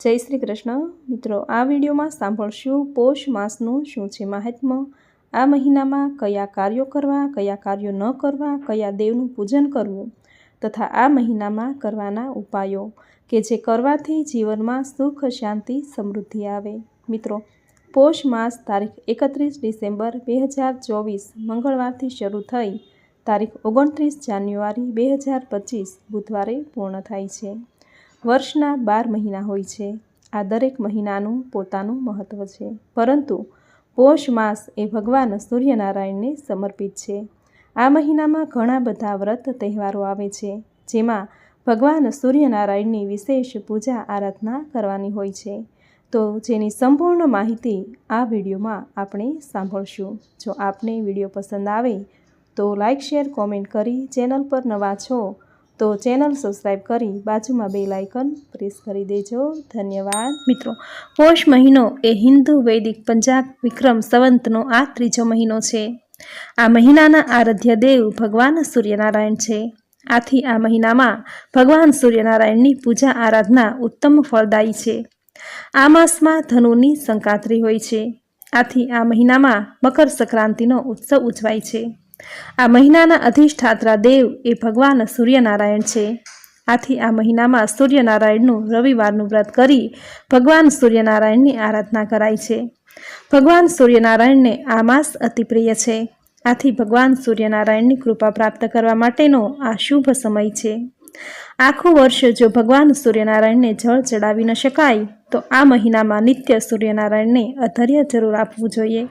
જય શ્રી કૃષ્ણ. મિત્રો, આ વિડીયોમાં સાંભળશું પોષ માસનું શું છે મહાત્મ્ય? આ મહિનામાં કયા કાર્યો કરવા, કયા કાર્યો ન કરવા, કયા દેવનું પૂજન કરવું તથા આ મહિનામાં કરવાના ઉપાયો કે જે કરવાથી જીવનમાં સુખ, શાંતિ, સમૃદ્ધિ આવે. મિત્રો, પોષ માસ તારીખ એકત્રીસ ડિસેમ્બર બે હજાર ચોવીસ મંગળવારથી શરૂ થઈ. તારીખ ઓગણત્રીસ જાન્યુઆરી બે હજાર પચીસ બુધવારે પૂર્ણ થાય છે. વર્ષના બાર મહિના હોય છે. આ દરેક મહિનાનું પોતાનું મહત્ત્વ છે. પરંતુ પોષ માસ એ ભગવાન સૂર્યનારાયણને સમર્પિત છે. આ મહિનામાં ઘણા બધા વ્રત તહેવારો આવે છે, જેમાં ભગવાન સૂર્યનારાયણની વિશેષ પૂજા આરાધના કરવાની હોય છે. તો જેની સંપૂર્ણ માહિતી આ વિડીયોમાં આપણે સાંભળશું. જો આપને વીડિયો પસંદ આવે તો લાઇક શેર, કોમેન્ટ કરી ચેનલ પર નવા છો તો ચેનલ સબસ્ક્રાઈબ કરી બાજુમાં બે લાઇકન પ્રેસ કરી દેજો. ધન્યવાદ. મિત્રો, પોષ મહિનો એ હિન્દુ વૈદિક પંજાબ વિક્રમ સંવંતનો આ ત્રીજો મહિનો છે. આ મહિનાના આરાધ્ય દેવ ભગવાન સૂર્યનારાયણ છે. આથી આ મહિનામાં ભગવાન સૂર્યનારાયણની પૂજા આરાધના ઉત્તમ ફળદાયી છે. આ માસમાં ધનુની સંકાતરી હોય છે. આથી આ મહિનામાં મકર સંક્રાંતિનો ઉત્સવ ઉજવાય છે. આ મહિનાના અધિષ્ઠાત્રા દેવ એ ભગવાન સૂર્યનારાયણ છે. આથી આ મહિનામાં સૂર્યનારાયણનું રવિવારનું વ્રત કરી ભગવાન સૂર્યનારાયણની આરાધના કરાય છે. ભગવાન સૂર્યનારાયણને આ માસ અતિ પ્રિય છે. આથી ભગવાન સૂર્યનારાયણની કૃપા પ્રાપ્ત કરવા માટેનો આ શુભ સમય છે. આખું વર્ષ જો ભગવાન સૂર્યનારાયણને જળ ચડાવી ન શકાય, તો આ મહિનામાં નિત્ય સૂર્યનારાયણને અધર્ય જરૂર આપવું જોઈએ.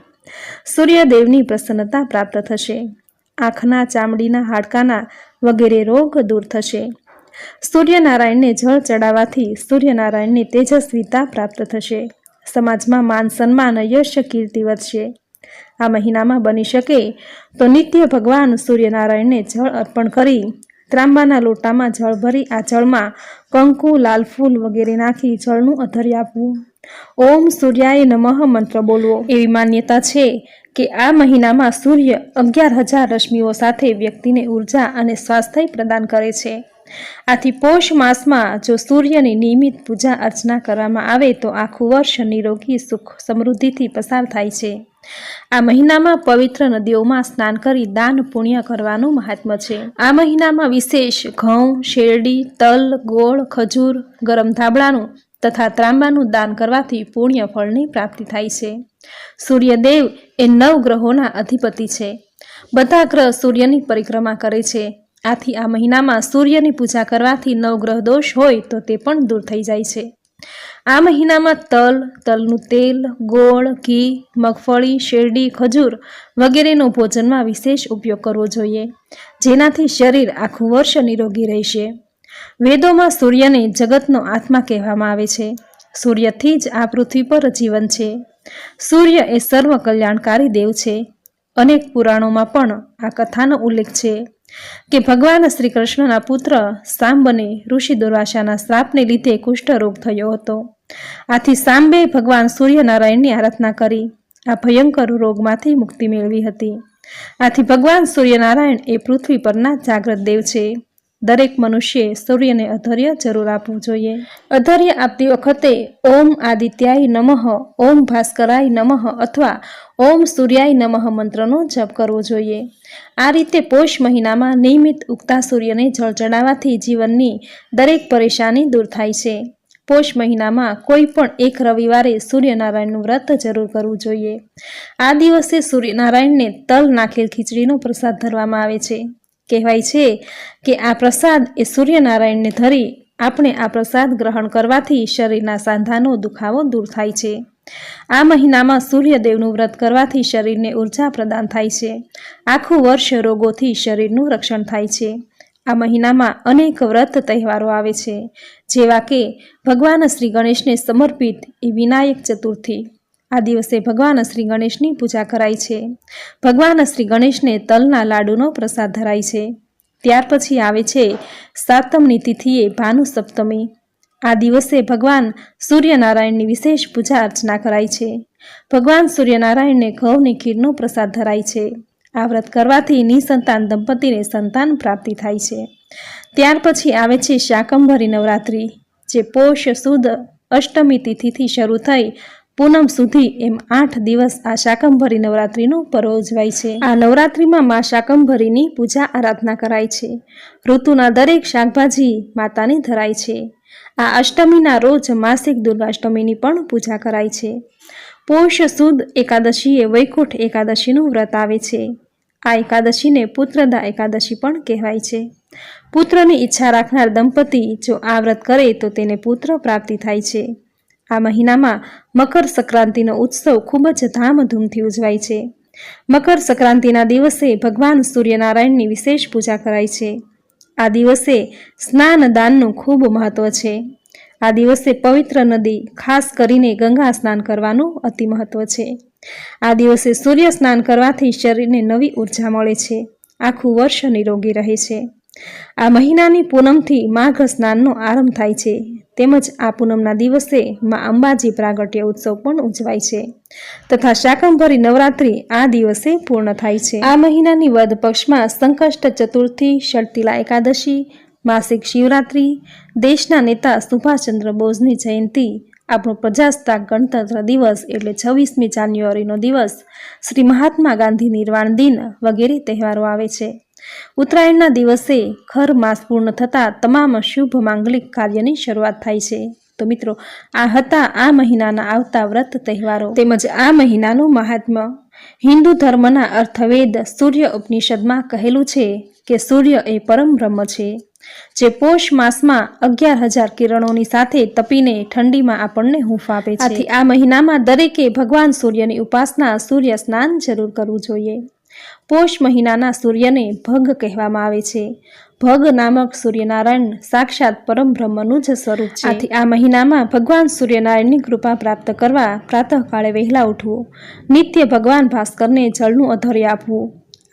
સૂર્યદેવની પ્રસન્નતા પ્રાપ્ત થશે. આંખના ચામડીના હાડકાના વગેરે રોગ દૂર થશે. સૂર્યનારાયણને જળ ચડાવવાથી સૂર્યનારાયણની તેજસ્વીતા પ્રાપ્ત થશે. સમાજમાં માન સન્માન, યશ, કીર્તિ વધશે. આ મહિનામાં બની શકે તો નિત્ય ભગવાન સૂર્યનારાયણને જળ અર્પણ કરી ત્રાંબાના લોટામાં જળ ભરી આ જળમાં કંકુ, લાલ ફૂલ વગેરે નાખી જળનું અધર્ય આપવું. ઓમ સૂર્યાય નમઃ મંત્ર બોલવો. એવી માન્યતા છે કે આ મહિનામાં સૂર્ય અગિયાર હજાર રશ્મિઓ સાથે વ્યક્તિને ઊર્જા અને સ્વાસ્થ્ય પ્રદાન કરે છે. આથી પોષ માસમાં જો સૂર્યની નિયમિત પૂજા અર્ચના કરવામાં આવે તો આખું વર્ષ નિરોગી, સુખ સમૃદ્ધિથી પસાર થાય છે. આ મહિનામાં પવિત્ર નદીઓમાં સ્નાન કરી દાન પુણ્ય કરવાનું મહાત્મ્ય છે. આ મહિનામાં વિશેષ ઘઉં, શેરડી, તલ, ગોળ, ખજૂર, ગરમ ધાબળાનું તથા ત્રાંબાનું દાન કરવાથી પુણ્ય ફળની પ્રાપ્તિ થાય છે. સૂર્યદેવ એ નવ ગ્રહોના અધિપતિ છે. બધા ગ્રહ સૂર્યની પરિક્રમા કરે છે. આથી આ મહિનામાં સૂર્યની પૂજા કરવાથી નવગ્રહ દોષ હોય તો તે પણ દૂર થઈ જાય છે. આ મહિનામાં તલ, તલનું તેલ, ગોળ, ઘી, મગફળી, શેરડી, ખજૂર વગેરેનો ભોજનમાં વિશેષ ઉપયોગ કરવો જોઈએ. જેનાથી શરીર આખું વર્ષ નિરોગી રહેશે. વેદોમાં સૂર્યને જગતનો આત્મા કહેવામાં આવે છે. સૂર્યથી જ આ પૃથ્વી પર જીવન છે. સૂર્ય એ સર્વ કલ્યાણકારી દેવ છે. અનેક પુરાણોમાં પણ આ કથાનો ઉલ્લેખ છે કે ભગવાન શ્રી કૃષ્ણના પુત્ર સાંબને ઋષિ દુર્વાસાના શ્રાપને લીધે કુષ્ઠરોગ થયો હતો. આથી સાંબે ભગવાન સૂર્યનારાયણની આરાધના કરી. આ ભયંકર રોગમાંથી મુક્તિ મેળવી હતી. આથી ભગવાન સૂર્યનારાયણ એ પૃથ્વી પરના જાગ્રત દેવ છે. દરેક મનુષ્યે સૂર્યને અધર્ય જરૂર આપવું જોઈએ. અધર્ય આપતી વખતે ઓમ આદિત્યાય નમઃ, ઓમ ભાસ્કરાય નમઃ અથવા ઓમ સૂર્યાય નમઃ મંત્રનો જપ કરવો જોઈએ. આ રીતે પોષ મહિનામાં નિયમિત ઉગતા સૂર્યને જળ ચડાવવાથી જીવનની દરેક પરેશાની દૂર થાય છે. પોષ મહિનામાં કોઈ પણ એક રવિવારે સૂર્યનારાયણનું વ્રત જરૂર કરવું જોઈએ. આ દિવસે સૂર્યનારાયણને તલ, નાખેલ ખીચડીનો પ્રસાદ ધરવામાં આવે છે. કહેવાય છે કે આ પ્રસાદ એ સૂર્યનારાયણને ધરી આપણે આ પ્રસાદ ગ્રહણ કરવાથી શરીરના સાંધાનો દુખાવો દૂર થાય છે. આ મહિનામાં સૂર્યદેવનું વ્રત કરવાથી શરીરને ઊર્જા પ્રદાન થાય છે. આખું વર્ષ રોગોથી શરીરનું રક્ષણ થાય છે. આ મહિનામાં અનેક વ્રત તહેવારો આવે છે. જેવા કે ભગવાન શ્રી ગણેશને સમર્પિત એ વિનાયક ચતુર્થી આ દિવસે ભગવાન શ્રી ગણેશની પૂજા કરાય છે. ભગવાન શ્રી ગણેશને તલના લાડુનો પ્રસાદ ધરાય છે. ત્યાર પછી આવે છે સાતમની તિથિએ ભાનુ સપ્તમી. આ દિવસે ભગવાન સૂર્યનારાયણની વિશેષ પૂજા અર્ચના કરાય છે. ભગવાન સૂર્યનારાયણને ઘઉંની ખીરનો પ્રસાદ ધરાય છે. આ વ્રત કરવાથી નિસંતાન દંપતીને સંતાન પ્રાપ્તિ થાય છે. ત્યાર પછી આવે છે શાકંભરી નવરાત્રિ, જે પોષ સુદ અષ્ટમી તિથિથી શરૂ થઈ પૂનમ સુધી એમ આઠ દિવસ આ શાકંભરી નવરાત્રિનું પર્વ ઉજવાય છે. આ નવરાત્રિમાં મા શાકંભરીની પૂજા આરાધના કરાય છે. ઋતુના દરેક શાકભાજી માતાને ધરાય છે. આ અષ્ટમીના રોજ માસિક દુર્ગાષ્ટમીની પણ પૂજા કરાય છે. પોષ સુદ એકાદશીએ વૈકુંઠ એકાદશીનું વ્રત આવે છે. આ એકાદશીને પુત્રદા એકાદશી પણ કહેવાય છે. પુત્રની ઈચ્છા રાખનાર દંપતી જો આ વ્રત કરે તો તેને પુત્ર પ્રાપ્તિ થાય છે. આ મહિનામાં મકર સંક્રાંતિનો ઉત્સવ ખૂબ જ ધામધૂમથી ઉજવાય છે. મકર સંક્રાંતિના દિવસે ભગવાન સૂર્યનારાયણની વિશેષ પૂજા કરાય છે. આ દિવસે સ્નાન દાનનું ખૂબ મહત્વ છે. આ દિવસે પવિત્ર નદી, ખાસ કરીને ગંગા સ્નાન કરવાનું અતિ મહત્વ છે. આ દિવસે સૂર્ય સ્નાન કરવાથી શરીરને નવી ઊર્જા મળે છે. આખું વર્ષ નિરોગી રહે છે. આ મહિનાની પૂનમથી માઘ સ્નાનનો આરંભ થાય છે. તેમજ આ પૂનમના દિવસે મા અંબાજી પ્રાગટ્ય ઉત્સવ પણ ઉજવાય છે. તથા શાકંભરી નવરાત્રિ આ દિવસે પૂર્ણ થાય છે. આ મહિનાની વધ પક્ષમાં સંકષ્ટ ચતુર્થી શળતીલા એકાદશી, માસિક શિવરાત્રિ, દેશના નેતા સુભાષચંદ્ર બોઝની જયંતિ, આપણો પ્રજાસત્તાક ગણતંત્ર દિવસ એટલે છવ્વીસમી જાન્યુઆરીનો દિવસ, શ્રી મહાત્મા ગાંધી નિર્વાણ દિન વગેરે તહેવારો આવે છે. ઉત્તરાયણના દિવસે ખર માસ પૂર્ણ થતાં તમામ શુભ માંગલિક કાર્યની શરૂઆત થાય છે. તો મિત્રો, આ હતા આ મહિનાના આવતા વ્રત તહેવારો. તેમજ આ મહિનાનું મહાત્મ્ય. હિન્દુ ધર્મના અર્થવેદ સૂર્ય ઉપનિષદમાં કહેલું છે કે સૂર્ય એ પરમ બ્રહ્મ છે. જે પોષ માસમાં અગિયાર હજાર કિરણોની સાથે તપીને ઠંડીમાં આપણને હૂંફ આપે છે. આ મહિનામાં દરેકે ભગવાન સૂર્યની ઉપાસના સૂર્ય સ્નાન જરૂર કરવું જોઈએ. પોષ મહિનાના સૂર્યને ભગ કહેવામાં આવે છે. ભગ નામક સૂર્યનારાયણ સાક્ષાત પરમ બ્રહ્મનું જ સ્વરૂપ છે. આથી આ મહિનામાં ભગવાન સૂર્યનારાયણની કૃપા પ્રાપ્ત કરવા પ્રાતઃકાળે વહેલા ઉઠવું, નિત્ય ભગવાન ભાસ્કરને જળનું અધર્ય આપવું.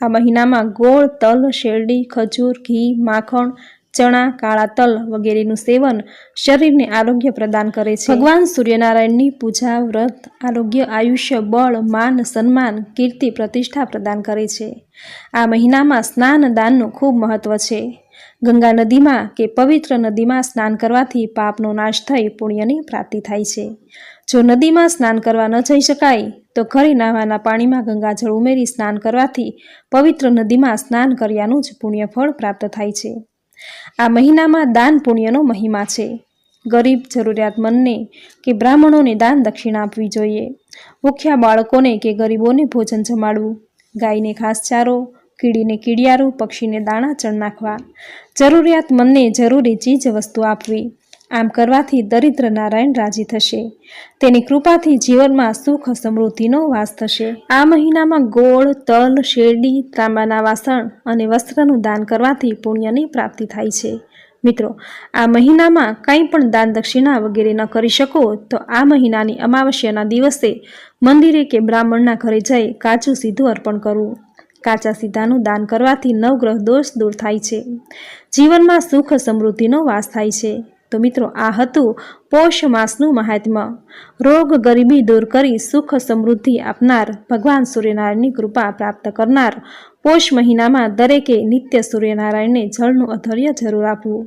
આ મહિનામાં ગોળ, તલ, શેરડી, ખજૂર, ઘી, માખણ ચણા, કાળા તલ વગેરેનું સેવન શરીરને આરોગ્ય પ્રદાન કરે છે. ભગવાન સૂર્યનારાયણની પૂજા, વ્રત, આરોગ્ય, આયુષ્ય, બળ, માન, સન્માન, કીર્તિ, પ્રતિષ્ઠા પ્રદાન કરે છે. આ મહિનામાં સ્નાન દાનનું ખૂબ મહત્વ છે. ગંગા નદીમાં કે પવિત્ર નદીમાં સ્નાન કરવાથી પાપનો નાશ થઈ પુણ્યની પ્રાપ્તિ થાય છે. જો નદીમાં સ્નાન કરવા ન જઈ શકાય, તો ઘરે નાહવાના પાણીમાં ગંગાજળ ઉમેરી સ્નાન કરવાથી પવિત્ર નદીમાં સ્નાન કર્યાનું જ પુણ્યફળ પ્રાપ્ત થાય છે. આ મહિનામાં દાન પુણ્યનો મહિમા છે. ગરીબ જરૂરિયાતમંદને કે બ્રાહ્મણોને દાન દક્ષિણા આપવી જોઈએ. ભૂખ્યા બાળકોને કે ગરીબોને ભોજન જમાડવું. ગાયને ઘાસચારો કીડીને કીડિયારું, પક્ષીને દાણા ચણ નાખવા. જરૂરિયાતમંદને જરૂરી ચીજ વસ્તુ આપવી. આમ કરવાથી દરિદ્ર નારાયણ રાજી થશે. તેની કૃપાથી જીવનમાં સુખ સમૃદ્ધિનો વાસ થશે. આ મહિનામાં ગોળ, તલ, શેરડી, તાંબાના વાસણ અને વસ્ત્રનું દાન કરવાથી પુણ્યની પ્રાપ્તિ થાય છે. મિત્રો, આ મહિનામાં કંઈ પણ દાન દક્ષિણા વગેરે ન કરી શકો તો આ મહિનાની અમાવસ્યાના દિવસે મંદિરે કે બ્રાહ્મણના ઘરે જઈ કાચું સીધું અર્પણ કરવું. કાચા સીધાનું દાન કરવાથી નવગ્રહ દોષ દૂર થાય છે. જીવનમાં સુખ સમૃદ્ધિનો વાસ થાય છે. તો મિત્રો આ હતું પોષ માસનું મહાત્મ્ય. રોગ ગરીબી દૂર કરી સુખ સમૃદ્ધિ આપનાર ભગવાન સૂર્યનારાયણની કૃપા પ્રાપ્ત કરનાર પોષ મહિનામાં દરેકે નિત્ય સૂર્યનારાયણને જળનું અધર્ય જરૂર આપવું.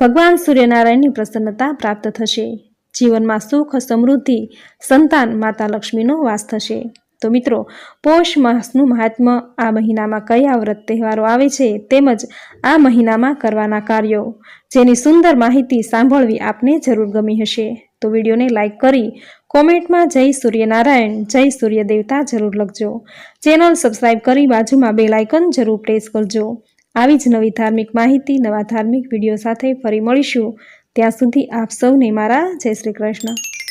ભગવાન સૂર્યનારાયણની પ્રસન્નતા પ્રાપ્ત થશે. જીવનમાં સુખ સમૃદ્ધિ, સંતાન માતા લક્ષ્મીનો વાસ થશે. તો મિત્રો, પોષ માસનું મહાત્મ્ય આ મહિનામાં કયા વ્રત તહેવારો આવે છે તેમજ આ મહિનામાં કરવાના કાર્યો? જેની સુંદર માહિતી સાંભળવી આપને જરૂર ગમી હશે. તો વિડીયોને લાઇક કરી કોમેન્ટમાં જય સૂર્યનારાયણ, જય સૂર્ય દેવતા જરૂર લખજો. ચેનલ સબસ્ક્રાઇબ કરી બાજુમાં બે લાઇકન જરૂર પ્રેસ કરજો. આવી જ નવી ધાર્મિક માહિતી, નવા ધાર્મિક વીડિયો સાથે ફરી મળીશું. ત્યાં સુધી આપ સૌને મારા જય શ્રી કૃષ્ણ.